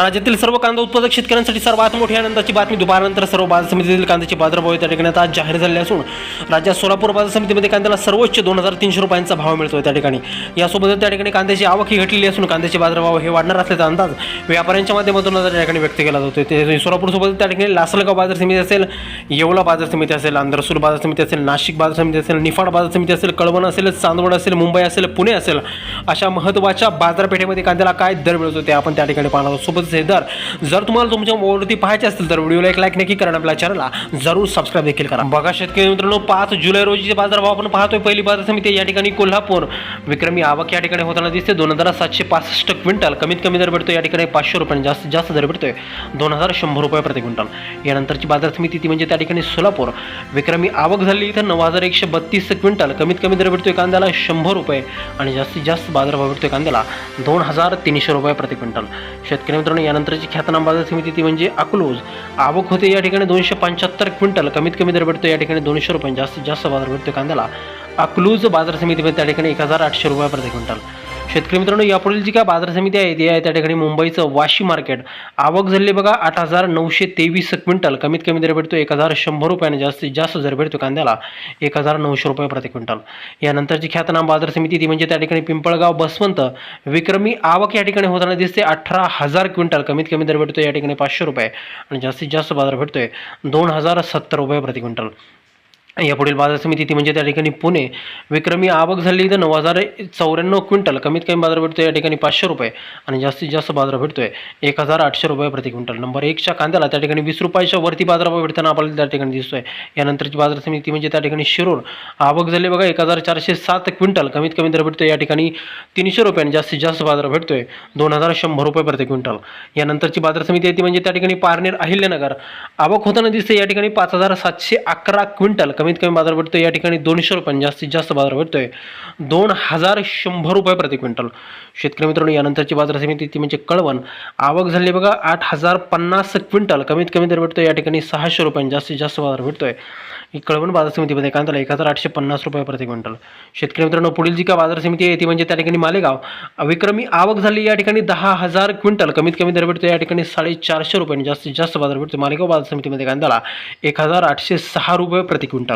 राज्यातील सर्व कांदा उत्पादक शेतकऱ्यांसाठी सर्वात मोठी आनंदाची बातमी. दुपारनंतर सर्व बाजार समितीतील कांद्याचे बाजारभाव त्या ठिकाणी आता जाहीर झाले असून राज्यात सोलापूर बाजार समितीमध्ये कांद्याला सर्वोच्च दोन हजार तीनशे रुपयांचा भाव मिळतोय त्या ठिकाणी. यासोबतच त्या ठिकाणी कांद्याची आवक ही घटलेली असून कांद्याचे बाजारभाव हे वाढणार असल्याचा अंदाज व्यापाऱ्यांच्या माध्यमातून त्या ठिकाणी व्यक्त केला जातोय. ते सोलापूरसोबत त्या ठिकाणी लासलगाव बाजार समिती असेल येवला बाजार समिती असेल आंध्रसूर बाजार समिती असेल नाशिक बाजार समिती असेल निफाड बाजार समिती असेल कळवण असेल चांदवड असेल मुंबई असेल पुणे असेल अशा महत्त्वाच्या बाजारपेठेमध्ये कांद्याला काय दर मिळतो ते आपण त्या ठिकाणी पाहणार आहोत. सोबत आहे दर जर तुम्हाला तुमच्या मोबाईलवरती पाहायचे असतील तर व्हिडिओला एक लाईक नक्की करा आपल्या चॅनलला जरूर सबस्क्राईब देखील करा. बघा शेतकरी मित्रांनो पाच जुलै रोजीचे बाजारभाव आपण पाहतोय. पहिली बाजार समिती या ठिकाणी कोल्हापूर विक्रमी आवक या ठिकाणी होताना दिसते. दोन हजार सातशे पासष्ट क्विंटल कमीत कमी दर भेटतो या ठिकाणी पाचशे रुपये जास्तीत जास्त दर भेटतोय दोन हजार शंभर रुपये प्रति क्विंटल. यानंतरची बाजार समिती ती म्हणजे त्या ठिकाणी सोलापूर. विक्रमी आवक झाली इथं नऊ हजार एकशे बत्तीस क्विंटल. कमीत कमी दर भेटतोय कांद्याला शंभर रुपये आणि जास्तीत जास्त बाजारभाव भेटतोय कांद्याला दोन हजार तीनशे रुपये प्रति क्विंटल. शेतकरी मित्रांनो यानंतरची ख्यातनाम बाजार समिती ती म्हणजे अकलूज. आवक होते या ठिकाणी दोनशे पंच्याहत्तर क्विंटल. कमीत कमी दर भेटतो या ठिकाणी दोनशे रुपये. जास्तीत जास्त बाजार भेटतो कांद्याला. अकलूज बाजार समितीमध्ये त्या ठिकाणी एक हजार आठशे रुपये प्रति क्विंटल. शेतकरी मित्रांनो यापुढील जी काय बाजार समिती आहे ती आहे त्या ठिकाणी मुंबईचं वाशी मार्केट. आवक झाली बघा आठ हजार नऊशे तेवीस क्विंटल. कमीत कमी दर भेटतो एक हजार शंभर रुपयाने जास्तीत जास्त दर भेटतो कांद्याला एक हजार नऊशे रुपये प्रति क्विंटल. यानंतरची ख्यातनाम बाजार समिती ती म्हणजे त्या ठिकाणी पिंपळगाव बसवंत. विक्रमी आवक या ठिकाणी होताना दिसते अठरा हजार क्विंटल. कमीत कमी दर भेटतो या ठिकाणी पाचशे रुपये आणि जास्तीत जास्त बाजार भेटतोय दोन हजार सत्तर रुपये प्रति क्विंटल. यापुढील बाजार समिती ती म्हणजे त्या ठिकाणी पुणे विक्रमी आवक झाली तर नऊ हजार चौऱ्याण्णव क्विंटल कमीत कमी बाजार भेटतो या ठिकाणी पाचशे रुपये आणि जास्तीत जास्त बाजार भेटतोय एक हजार आठशे रुपये प्रति क्विंटल. नंबर एकच्या कांद्याला त्या ठिकाणी वीस रुपयाच्या वरती बाजारभाव भेटताना आपल्याला त्या ठिकाणी दिसतोय. यानंतरची बाजार समिती म्हणजे त्या ठिकाणी शिरूर आवक झाली बघा एक हजार चारशे सात क्विंटल कमीत कमी दर भेटतोय या ठिकाणी तीनशे रुपये आणि जास्तीत जास्त बाजार भेटतोय दोन हजार शंभर रुपये प्रति क्विंटल. यानंतरची बाजार समिती आहे ती म्हणजे त्या ठिकाणी पारनेर अहिल्यानगर. आवक होताना दिसते या ठिकाणी पाच हजार सातशे अकरा क्विंटल कमीत कमी बाजार भेटतो या ठिकाणी दोनशे रुपयांनी जास्तीत जास्त बाजार भेटतोय. दोन हजार शंभर रुपये प्रति क्विंटल. शेतकरी मित्रांनो यानंतरची बाजार समिती ती म्हणजे कळवण. आवक झाली बघा आठ हजार पन्नास क्विंटल कमीत कमी दर भेटतोय या ठिकाणी सहाशे रुपयांनी जास्तीत जास्त बाजार भेटतोय. ही कळवण बाजार समितीमध्ये कांद्याला एक हजार आठशे पन्नास रुपये प्रति क्विंटल. शेतकरी मित्रांनो पुढील जी काय बाजार समिती आहे ती म्हणजे त्या ठिकाणी मालेगाव. विक्रमी आवक झाली या ठिकाणी दहा हजार क्विंटल कमीत कमी दर भेटतो या ठिकाणी साडेचारशे रुपयांनी जास्तीत जास्त बाजार भेटतो मालेगाव बाजार समितीमध्ये कांद्याला एक हजार आठशे सहा रुपये प्रति क्विंटल.